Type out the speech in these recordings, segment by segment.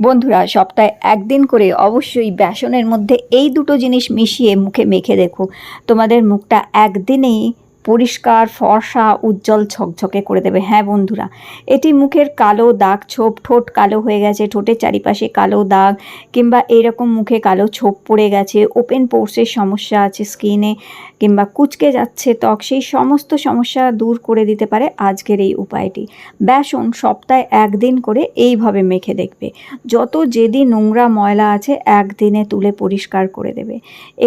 বন্ধুরা, সপ্তাহে একদিন করে অবশ্যই বেসনের মধ্যে এই দুটো জিনিস মিশিয়ে মুখে মেখে দেখো। তোমাদের মুখটা একদিনেই পরিষ্কার, ফর্সা, উজ্জ্বল, ঝকঝকে করে দেবে। হ্যাঁ বন্ধুরা, এটি মুখের কালো দাগ ছোপ, ঠোঁট কালো হয়ে গেছে, ঠোঁটের চারিপাশে কালো দাগ কিংবা এরকম মুখে কালো ছোপ পড়ে গেছে ওপেন পোর্সের সমস্যা আছে স্কিনে কিংবা কুচকে যাচ্ছে ত্বক, সেই সমস্ত সমস্যা দূর করে দিতে পারে আজকের এই উপায়টি। বেসন সপ্তাহে একদিন করে এইভাবে মেখে দেখবে। যত যেদি নোংরা ময়লা আছে একদিনে তুলে পরিষ্কার করে দেবে।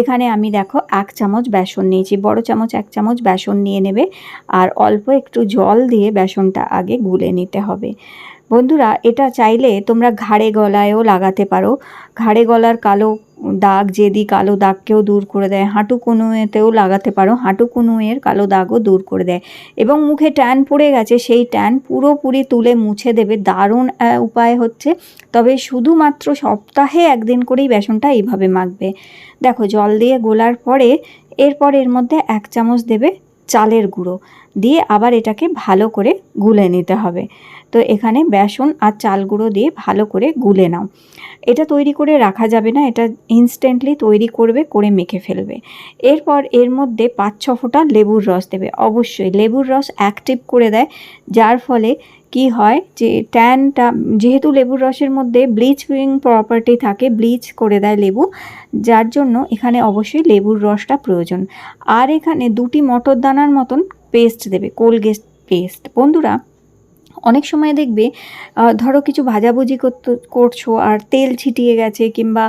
এখানে আমি দেখো এক চামচ বেসন নিয়েছি, বড় চামচ, এক চামচ বেসন নিয়ে নেবে আর অল্প একটু জল দিয়ে বেসনটা আগে গুলে নিতে হবে। বন্ধুরা, এটা চাইলে তোমরা ঘাড়ে গলায়ও লাগাতে পারো। ঘাড়ে গলার কালো দাগ যেদি কালো দাগকেও দূর করে দেয়, হাঁটু কুনুয়েতেও লাগাতে পারো। হাঁটু কুনুয়ের কালো দাগও দূর করে দেয়। এবং মুখে ট্যান পড়ে গেছে, সেই ট্যান পুরোপুরি তুলে মুছে দেবে। দারুণ উপায় হচ্ছে। তবে শুধুমাত্র সপ্তাহে একদিন করেই বেসনটা এইভাবে মাখবে। দেখো, জল দিয়ে গোলার পরে, এরপর এর মধ্যে এক চামচ দেবে চালের গুঁড়ো দিয়ে আবার এটাকে ভালো করে গুলে নিতে হবে। তো এখানে বেসন আর চাল গুঁড়ো দিয়ে ভালো করে গুলে নাও। এটা তৈরি করে রাখা যাবে না, এটা ইনস্ট্যান্টলি তৈরি করবে, করে মেখে ফেলবে। এরপর এর মধ্যে পাঁচ ছ ফোঁটা লেবুর রস দেবে। অবশ্যই লেবুর রস অ্যাক্টিভ করে দেয়, যার ফলে কি হয় যে ট্যানটা যেহেতু লেবুর রসের মধ্যে ব্লিচিং প্রপার্টি থাকে ব্লিচ করে দেয় লেবু, যার জন্য এখানে অবশ্যই লেবুর রসটা প্রয়োজন। আর এখানে দুটি মটর দানার মতন পেস্ট দেবে কোলগেস্ট পেস্ট বন্ধুরা অনেক সময় দেখবে ধরো কিছু ভাজাভুজি করছ আর তেল ছিটিয়ে গেছে কিংবা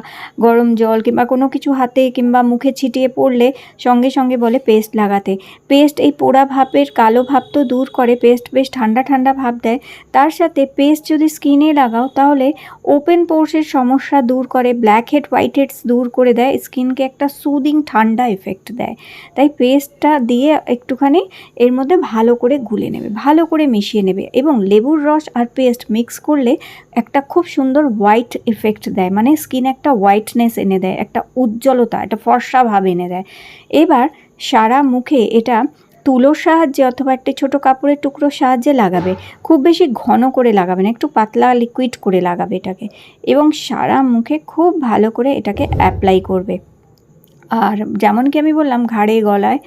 গরম জল কিংবা কোনো কিছু হাতে কিংবা মুখে ছিটিয়ে পড়লে সঙ্গে সঙ্গে বলে পেস্ট লাগাতে। পেস্ট এই পোড়া ভাবের কালো ভাব তো দূর করে, পেস্ট বেশ ঠান্ডা ঠান্ডা ভাব দেয়। তার সাথে পেস্ট যদি স্কিনে লাগাও তাহলে ওপেন পোর্সের সমস্যা দূর করে, ব্ল্যাক হেড, হোয়াইট হেডস দূর করে দেয়, স্কিনকে একটা সুদিং ঠান্ডা এফেক্ট দেয়। তাই পেস্টটা দিয়ে একটুখানি এর মধ্যে ভালো করে গুলে নেবে, ভালো করে মিশিয়ে নেবে এবং লেবুর রস আর পেস্ট মিক্স করলে একটা খুব সুন্দর হোয়াইট এফেক্ট দেয়। মানে স্কিন একটা হোয়াইটনেস এনে দেয়, একটা উজ্জ্বলতা, একটা ফর্সা ভাব এনে দেয়। এবার সারা মুখে এটা তুলোর সাহায্যে অথবা একটি ছোট কাপড়ের টুকরোর সাহায্যে লাগাবে। খুব বেশি ঘন করে লাগাবে না, একটু পাতলা লিকুইড করে লাগাবে এটাকে। এবং সারা মুখে খুব ভালো করে এটাকে অ্যাপ্লাই করবে। আর যেমন কি আমি বললাম, ঘাড়ে, গলায়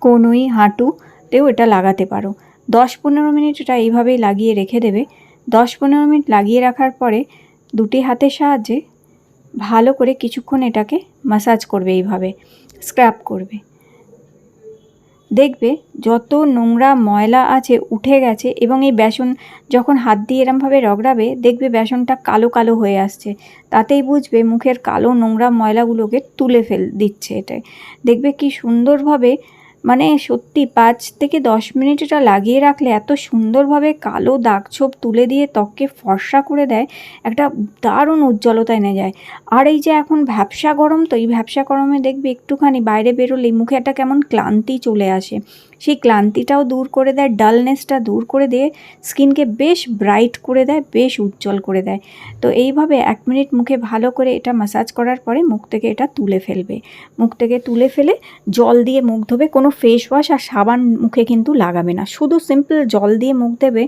কনুই, হাঁটুতেও এটা লাগাতে পারো। দশ পনেরো মিনিট এটা এইভাবেই লাগিয়ে রেখে দেবে। দশ পনেরো মিনিট লাগিয়ে রাখার পরে দুটি হাতের সাহায্যে ভালো করে কিছুক্ষণ এটাকে মাসাজ করবে এইভাবে স্ক্র্যাপ করবে। দেখবে যত নোংরা ময়লা আছে, উঠে গেছে এবং এই বেসন যখন হাত দিয়ে এরমভাবে রগড়াবে, দেখবে বেসনটা কালো কালো হয়ে আসছে। তাতেই বুঝবে মুখের কালো নোংরা ময়লাগুলোকে তুলে ফেল, দিচ্ছে এটাই দেখবে কি সুন্দরভাবে মানে সত্যি পাঁচ থেকে দশ মিনিট এটা লাগিয়ে রাখলে এত সুন্দরভাবে কালো দাগ ছোপ তুলে দিয়ে ত্বককে ফর্সা করে দেয়, একটা দারুণ উজ্জ্বলতা এনে যায় আর এই যে এখন ভ্যাবসা গরম, তো এই ভ্যাবসা গরমে দেখবে একটুখানি বাইরে বেরোলেই মুখে একটা কেমন ক্লান্তি চলে আসে। সেই ক্লান্তিটাও দূর করে দেয়, ডালনেসটা দূর করে দিয়ে স্কিনকে বেশ ব্রাইট করে দেয়, বেশ উজ্জ্বল করে দেয়। তো এইভাবে এক মিনিট মুখে ভালো করে এটা মাসাজ করার পরে মুখ থেকে এটা তুলে ফেলবে। মুখ থেকে তুলে ফেলে জল দিয়ে মুখ ধোবে, কোনো ফেস ওয়াশ আর সাবান মুখে কিন্তু লাগাবে না। শুধু সিম্পল জল দিয়ে মুখ দেবে,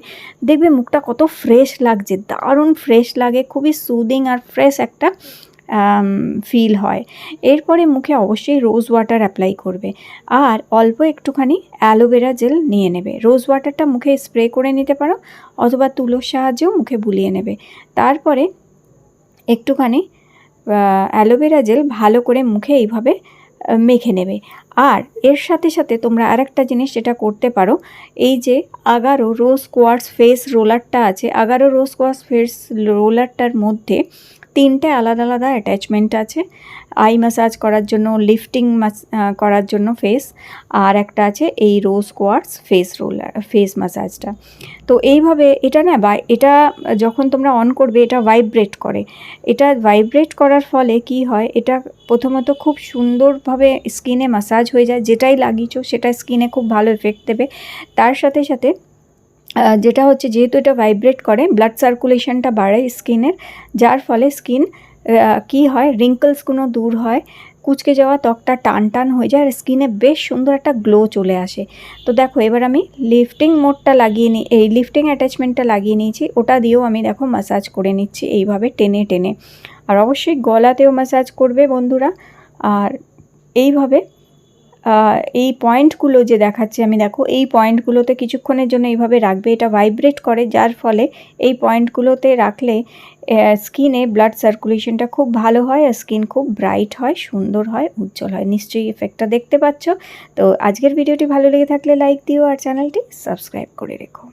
দেখবে মুখটা কত ফ্রেশ লাগছে, দারুণ ফ্রেশ লাগে, খুবই সুদিং আর ফ্রেশ একটা ফিল হয়। এরপরে মুখে অবশ্যই রোজ ওয়াটার অ্যাপ্লাই করবে। আর অল্প একটুখানি অ্যালোভেরা জেল নিয়ে নেবে। রোজ ওয়াটারটা মুখে স্প্রে করে নিতে পারো, অথবা তুলোর সাহায্যেও মুখে বুলিয়ে নেবে। তারপরে একটুখানি অ্যালোভেরা জেল ভালো করে মুখে এইভাবে মেখে নেবে। আর এর সাথে সাথে তোমরা আরেকটা জিনিস যেটা করতে পারো, এই যে আগারো রোজ কোয়ার্স ফেস রোলারটা আছে, আগারো রোজ কোয়ার্স ফেস রোলারটার মধ্যে তিনটে আলাদা আলাদা অ্যাটাচমেন্ট আছে। আই ম্যাসাজ করার জন্য লিফটিং করার জন্য ফেস আর একটা আছে এই rose quartz face roller face ম্যাসাজটা তো এইভাবে এটা না বা এটা যখন তোমরা অন করবে, এটা ভাইব্রেট করে। এটা ভাইব্রেট করার ফলে কি হয়, এটা প্রথমত খুব সুন্দরভাবে স্কিনে ম্যাসাজ হয়ে যায়, যেটাই লাগিয়েছো সেটা স্কিনে খুব ভালো এফেক্ট দেবে। তার সাথে সাথে যেটা হচ্ছে যেহেতু এটা ভাইব্রেট করে ব্লাড সার্কুলেশনটা বাড়ায় স্কিনের যার ফলে স্কিন কি হয়? রিঙ্কলসগুলো দূর হয়। কুচকে যাওয়া ত্বকটা টান টান হয়ে যায় আর স্কিনে বেশ সুন্দর একটা গ্লো চলে আসে। তো দেখো, এবার আমি লিফটিং মোডটা লাগিয়ে নিই এই লিফটিং অ্যাটাচমেন্টটা লাগিয়ে নিয়েছি। ওটা দিয়েও আমি দেখো ম্যাসাজ করে নিচ্ছি এইভাবে টেনে টেনে। আর অবশ্যই গলাতেও ম্যাসাজ করবে বন্ধুরা। আর এইভাবে এই পয়েন্টগুলো যে দেখাচ্ছি আমি, দেখো, এই পয়েন্টগুলোতে কিছুক্ষণের জন্য এইভাবে রাখবে, এটা ভাইব্রেট করে, যার ফলে এই পয়েন্টগুলোতে রাখলে স্কিনে ব্লাড সার্কুলেশনটা খুব ভালো হয়, আর স্কিন খুব ব্রাইট হয়, সুন্দর হয়, উজ্জ্বল হয়। নিশ্চয়ই এফেক্টটা দেখতে পাচ্ছ। তো আজকের ভিডিওটি ভালো লেগে থাকলে লাইক দিও, আর চ্যানেলটি সাবস্ক্রাইব করে রেখো।